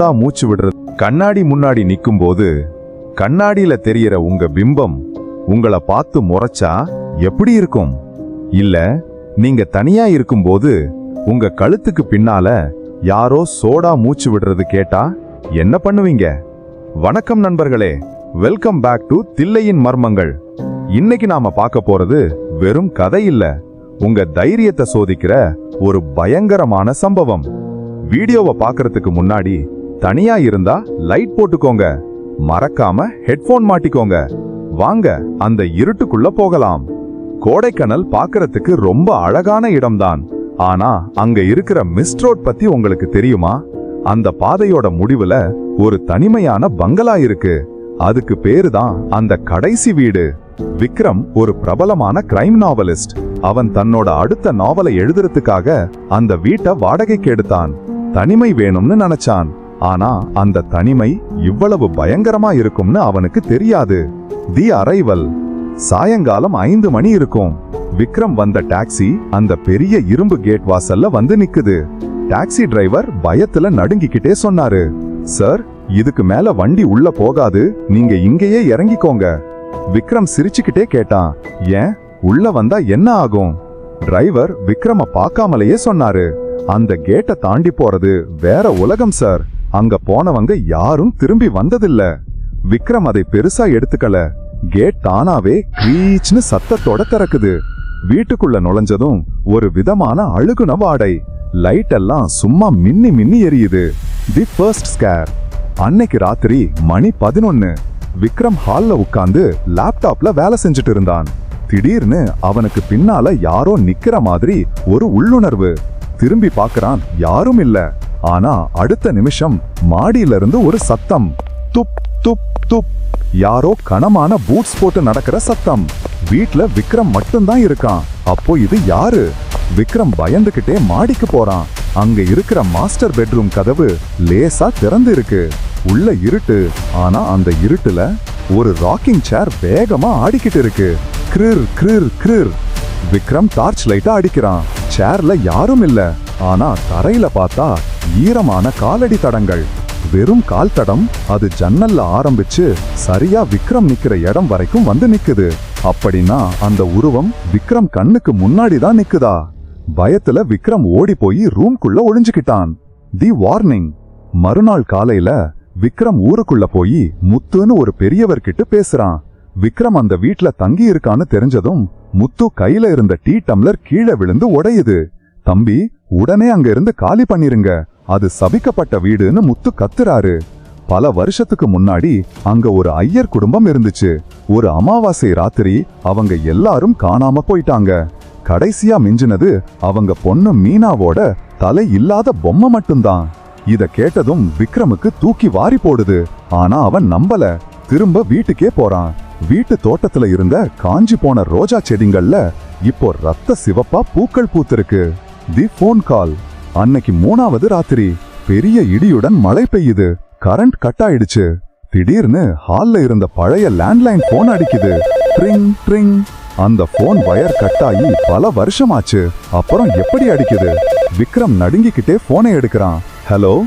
சத்தா மூச்சு விடுறது. கண்ணாடி முன்னாடி நிக்கும்போது கண்ணாடியில தெரியற உங்க பிம்பம் உங்களை பார்த்து முறைச்சா எப்படி இருக்கும்? இல்ல நீங்க தனியா இருக்கும்போது உங்க கழுத்துக்கு பின்னால யாரோ சோடா மூச்சு விடுறது கேட்டா என்ன பண்ணுவீங்க? வணக்கம் நண்பர்களே வெல்கம் பேக் டு தில்லையின் மர்மங்கள். இன்னைக்கு நாம பார்க்க போறது வெறும் கதை இல்ல உங்க தைரியத்தை சோதிக்கிற ஒரு பயங்கரமான சம்பவம். வீடியோவை பார்க்கறதுக்கு முன்னாடி தனியா இருந்தா லைட் போட்டுக்கோங்க. மறக்காம ஹெட்போன் மாட்டிக்கோங்க. வாங்க அந்த இருட்டுக்குள்ள போகலாம். கோடைக்கனல் பாக்குறதுக்கு ரொம்ப அழகான இடம்தான். ஆனா அங்க இருக்கிற மிஸ்ட் ரோட் பத்தி உங்களுக்கு தெரியுமா? அந்த பாதையோட முடிவுல ஒரு தனிமையான பங்களா இருக்கு. அதுக்கு பேரு தான் அந்த கடைசி வீடு. விக்ரம் ஒரு பிரபலமான கிரைம் நாவலிஸ்ட் அவன் தன்னோட அடுத்த நாவலை எழுதுறதுக்காக அந்த வீட்டை வாடகைக்கு எடுத்தான். தனிமை வேணும்னு நினைச்சான். ஆனா அந்த தனிமை இவ்வளவு பயங்கரமா இருக்கும்னு அவனுக்கு தெரியாது. தி அரைவல் சாயங்காலம் ஐந்து மணி இருக்கும். விக்ரம் வந்த டாக்ஸி அந்த பெரிய இரும்பு கேட் வாசல்ல வந்து நிக்குது. டாக்ஸி டிரைவர் பயத்துல நடுங்கிக்கிட்டே சொன்னாரு. சார் இதுக்கு மேல வண்டி உள்ள போகாது. நீங்க இங்கேயே இறங்கிக்கோங்க. விக்ரம் சிரிச்சுக்கிட்டே கேட்டான். ஏன்? உள்ள வந்தா என்ன ஆகும்? டிரைவர் விக்ரம பார்க்காமலேயே சொன்னாரு. அந்த கேட்டை தாண்டி போறது வேற உலகம் சார் அங்க போனவங்க யாரும் திரும்பி வந்ததில்ல. விக்ரம் அதை பெருசா எடுத்துக்கல. கேட் தானாவே கிரீச்னு சத்தத்தோட திறக்குது. வீட்டுக்குள்ள நுழைஞ்சதும் ஒரு விதமான அழுகுன வாடை. லைட் எல்லாம் சும்மா மின்னி மின்னி எரியுது. தி ஃபர்ஸ்ட் ஸ்கேர் அன்னைக்கு ராத்திரி மணி பதினொன்னு. விக்ரம் ஹால்ல உட்கார்ந்து லேப்டாப்ல வேலை செஞ்சுட்டு இருந்தான். திடீர்னு அவனுக்கு பின்னால யாரோ நிக்கிற மாதிரி ஒரு உள்ளுணர்வு. திரும்பி பார்க்கறான் யாரும் இல்லை. ஆனா அடுத்த நிமிஷம் மாடியில இருந்து ஒரு சத்தம். துப் துப் துப். யாரோ கனமான பூட்ஸ் போட்டு நடக்கிற சத்தம். வீட்ல விக்ரம் மட்டும்தான் இருக்கான். அப்போ இது யாரு? விக்ரம் பயந்துகிட்டே மாடிக்கு போறான். அங்க இருக்கிற மாஸ்டர் பெட்ரூம் கதவு லேசா திறந்து இருக்கு உள்ள இருட்டு. ஆனா அந்த இருட்டுல ஒரு ராக்கிங் சேர் வேகமா ஆடிக்கிட்டு இருக்கு. கிரிர் கிரிர் கிரிர். விக்ரம் டார்ச் லைட்டா அடிக்கிறான். சேர்ல யாரும் இல்ல. ஆனா தரையில பார்த்தா ஈரமான காலடி தடங்கள். வெறும் கால் தடம் அது ஜன்னல்ல ஆரம்பிச்சு சரியா விக்ரம் நிக்கிற இடம் வரைக்கும் வந்து நிக்குது. அப்படின்னா அந்த உருவம் விக்ரம் கண்ணுக்கு முன்னாடி தான் நிக்குதா? பயத்துல விக்ரம் ஓடி போய் ரூம்குள்ள ஒளிஞ்சுக்கிட்டான். தி வார்னிங். மறுநாள் காலையில விக்ரம் ஊருக்குள்ள போய் முத்துன்னு ஒரு பெரியவர்கிட்ட பேசுறான். விக்ரம் அந்த வீட்ல தங்கி இருக்கான்னு தெரிஞ்சதும் முத்து கையில இருந்த டீ டம்ளர் கீழே விழுந்து உடையுது. தம்பி உடனே அங்க இருந்து காலி பண்ணிருங்க. அது சபிக்கப்பட்ட வீடுன்னு முத்து கத்துறாரு. பல வருஷத்துக்கு முன்னாடி அங்க ஒரு ஐயர் குடும்பம் இருந்துச்சு. ஒரு அமாவாசை ராத்திரி அவங்க எல்லாரும் காணாம போயிட்டாங்க. கடைசியா மிஞ்சினது அவங்க பொண்ணு மீனாவோட தலை இல்லாத பொம்மை மட்டும்தான். இத கேட்டதும் விக்ரமுக்கு தூக்கி வாரி போடுது. ஆனா அவன் நம்பல. திரும்ப வீட்டுக்கே போறான். வீட்டு தோட்டத்துல இருந்த காஞ்சி போன ரோஜா செடிங்கள்ல இப்போ ரத்த சிவப்பா பூக்கள் பூத்திருக்கு. தி ஃபோன் கால் அன்னைக்கு மூணாவது ராத்திரி. பெரிய இடியுடன் மழை பெய்யுது. கரண்ட் கட் ஆயிடுச்சு திடீர்னு ஹால்ல இருந்த பழைய லேண்ட்லைன் போன் அடிக்குது. ட்ரிங் ட்ரிங் அந்த போன் வயர் கட் ஆகி பல வருஷமாச்சு. அப்புறம் எப்படி அடிக்குது? விக்ரம் நடுங்கிக்கிட்டே போனை எடுக்கிறான். ஹலோ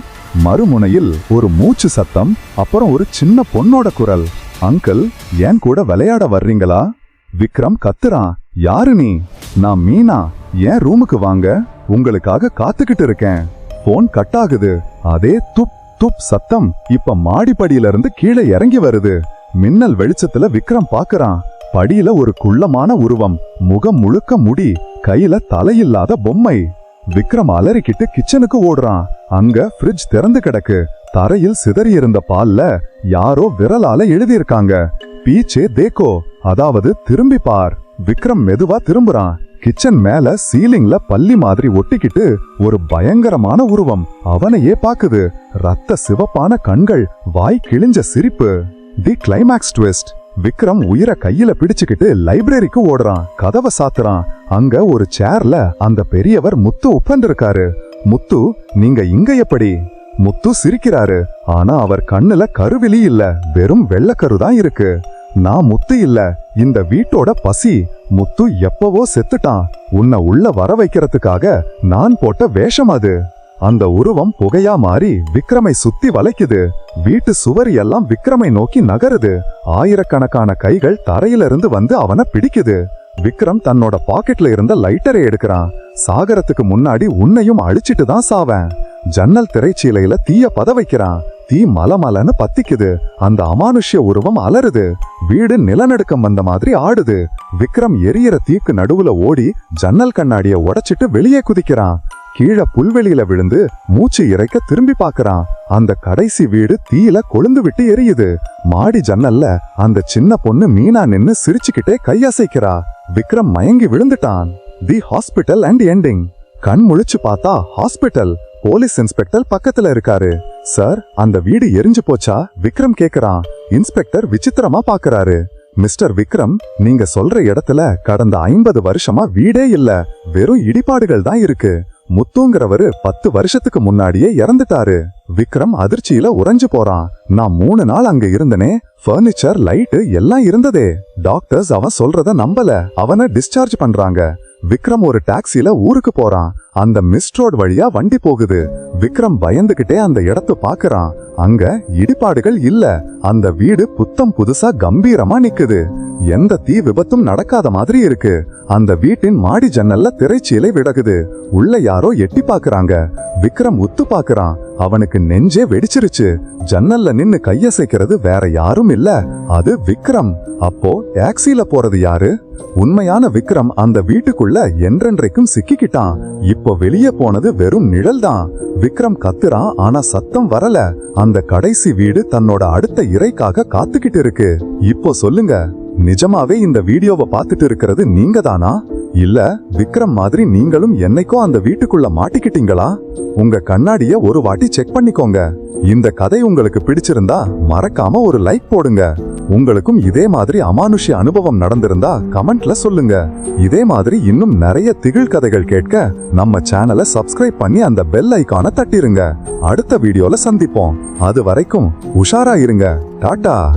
மறுமுனையில் ஒரு மூச்சு சத்தம் அப்புறம் ஒரு சின்ன பொண்ணோட குரல். அங்கிள் ஏன் கூட விளையாட வர்றீங்களா? விக்ரம் கத்துறான். யாரு நீ? நான் மீனா ஏன் ரூமுக்கு வாங்க? உங்களுக்காக காத்துக்கிட்டு இருக்கேன். போன் கட் ஆகுது. அதே துப் துப் சத்தம் இப்ப மாடிப்படியில இருந்து கீழே இறங்கி வருது. மின்னல் வெளிச்சத்துல விக்ரம் பாக்குறான். படியில ஒரு குள்ளமான உருவம். முகம் முழுக்க முடி கையில தலையில்லாத பொம்மை. விக்ரம் அலறிக்கிட்டு கிச்சனுக்கு ஓடுறான். அங்க ஃப்ரிட்ஜ் திறந்து கிடக்கு. தரையில் சிதறி இருந்த பால்ல யாரோ விரலால எழுதியிருக்காங்க. பீச்சே தேக்கோ. அதாவது திரும்பி பார். விக்ரம் மெதுவா திரும்புறான். கிச்சன் மேல சீலிங்ல பள்ளி மாதிரி ஒட்டிக்கிட்டு ஒரு பயங்கரமான உருவம் அவனையே பாக்குது. ரத்த சிவப்பான கண்கள் வாய் கிழிஞ்ச சிரிப்பு. தி கிளைமாக்ஸ் ட்விஸ்ட். விக்ரம் உயிரை கையில பிடிச்சுக்கிட்டு லைப்ரரிக்கு ஓடுறான். கதவை சாத்துறான். அங்க ஒரு சேர்ல அந்த பெரியவர் முத்து உட்கார்ந்திருக்காரு. முத்து நீங்க இங்க எப்படி? முத்து சிரிக்கிறாரு. ஆனா அவர் கண்ணுல கருவிழி இல்ல. வெறும் வெள்ளக்கரு தான் இருக்கு. நான் முத்து இல்ல. இந்த வீட்டோட பசி. முத்து எப்பவோ செத்துட்டான். உன்னை உள்ள வர வைக்கிறதுக்காக நான் போட்ட வேஷம் அது. அந்த உருவம் புகையா மாறி விக்ரமை சுத்தி வளைக்குது. வீட்டு சுவர் எல்லாம் விக்ரமை நோக்கி நகருது. ஆயிரக்கணக்கான கைகள் தரையிலிருந்து வந்து அவனை பிடிக்குது. விக்ரம் தன்னோட பாக்கெட்ல இருந்த லைட்டரை எடுக்கிறான். சாகரத்துக்கு முன்னாடி உன்னையும் அழிச்சிட்டு தான் சாவேன். ஜன்னல் திரைச்சீலையில தீய பத வைக்கிறான். தீ மலமலன்னு பத்திக்குது. அந்த அமானுஷ்ய உருவம் அலறுது. வீடு நிலநடுக்கம் வந்த மாதிரி ஆடுது. விக்ரம் எரியற தீக்கு நடுவுல ஓடி ஜன்னல் கண்ணாடிய உடைச்சிட்டு வெளியே குதிக்கிறான். கீழே புல்வெளியில விழுந்து மூச்சு இறைக்க திரும்பி பாக்குறான் அந்த கடைசி வீடு தீயில கொழுந்து விட்டு எரியுது. மாடி ஜன்னல்ல அந்த சின்ன பொண்ணு மீனா நின்னு சிரிச்சுக்கிட்டே கையசைக்கிறா விக்ரம் மயங்கி விழுந்துட்டான். The hospital and ending. கண் முழிச்சு பார்த்தா ஹாஸ்பிட்டல். போலீஸ் இன்ஸ்பெக்டர் பக்கத்துல இருக்காரு. சார் அந்த வீடு எரிஞ்சு போச்சா? விக்ரம் கேக்குறான். இன்ஸ்பெக்டர் விசித்திரமா பாக்குறாரு. மிஸ்டர் விக்ரம் நீங்க சொல்ற இடத்துல கடந்த ஐம்பது வருஷமா வீடே இல்ல. வெறும் இடிபாடுகள் தான் இருக்கு. முத்துங்கிறவரு பத்து வருஷத்துக்கு முன்னாடியே இறந்துட்டாரு. விக்ரம் அதிர்ச்சியில உறைஞ்சு போறான். நான் மூணு நாள் அங்க இருந்தனே. ஃபர்னிச்சர் லைட்டு எல்லாம் இருந்ததே. டாக்டர்ஸ் அவன் சொல்றத நம்பல. அவனை டிஸ்சார்ஜ் பண்றாங்க. விக்ரம் ஒரு டாக்ஸில ஊருக்கு போறான். அந்த மிஸ்ட் ரோடு வழியா வண்டி போகுது. விக்ரம் பயந்துகிட்டே அந்த இடத்த பாக்குறான். அங்க இடிபாடுகள் இல்ல. அந்த வீடு புத்தம் புதுசா கம்பீரமா நிக்குது. எந்த தீ விபத்தும் நடக்காத மாதிரி இருக்கு. அந்த வீட்டின் மாடி ஜன்னல்ல திரைச்சீலை விடகுது. உள்ள யாரோ எட்டி பாக்குறாங்க. விக்ரம் உத்து பாக்குறான். அவனுக்கு நெஞ்சே வெடிச்சிருச்சு. ஜன்னல்ல நின்னு கையசைக்கிறது வேற யாரும் இல்ல. அது விக்ரம். அப்போ டாக்ஸில போறது யாரு? உண்மையான விக்ரம் அந்த வீட்டுக்குள்ள என்றென்றைக்கும் சிக்கிக்கிட்டான். இப்போ வெளியே போனது வெறும் நிழல் தான் விக்ரம் கத்துறான் ஆனா சத்தம் வரல. அந்த கடைசி வீடு தன்னோட அடுத்த இறைக்காக காத்துக்கிட்டு இருக்கு. இப்போ சொல்லுங்க நிஜமாவே இந்த வீடியோவை பார்த்துட்டு இருக்கிறது நீங்க தானா இல்ல விக்ரம் மாதிரி நீங்களும் என்னைக்கோ அந்த வீட்டுக்குள்ள மாட்டிக்கிட்டீங்களா? உங்க கண்ணாடிய ஒரு வாட்டி செக் பண்ணிக்கோங்க. இந்த கதை உங்களுக்கு பிடிச்சிருந்தா மறக்காம ஒரு லைக் போடுங்க. உங்களுக்கும் இதே மாதிரி அமானுஷ்ய அனுபவம் நடந்திருந்தா கமெண்ட்ல சொல்லுங்க. இதே மாதிரி இன்னும் நிறைய திகில் கதைகள் கேட்க நம்ம சேனலை சப்ஸ்கிரைப் பண்ணி அந்த பெல் ஐகானை தட்டிருங்க. அடுத்த வீடியோல சந்திப்போம். அது வரைக்கும் உஷாரா இருங்க. டாட்டா!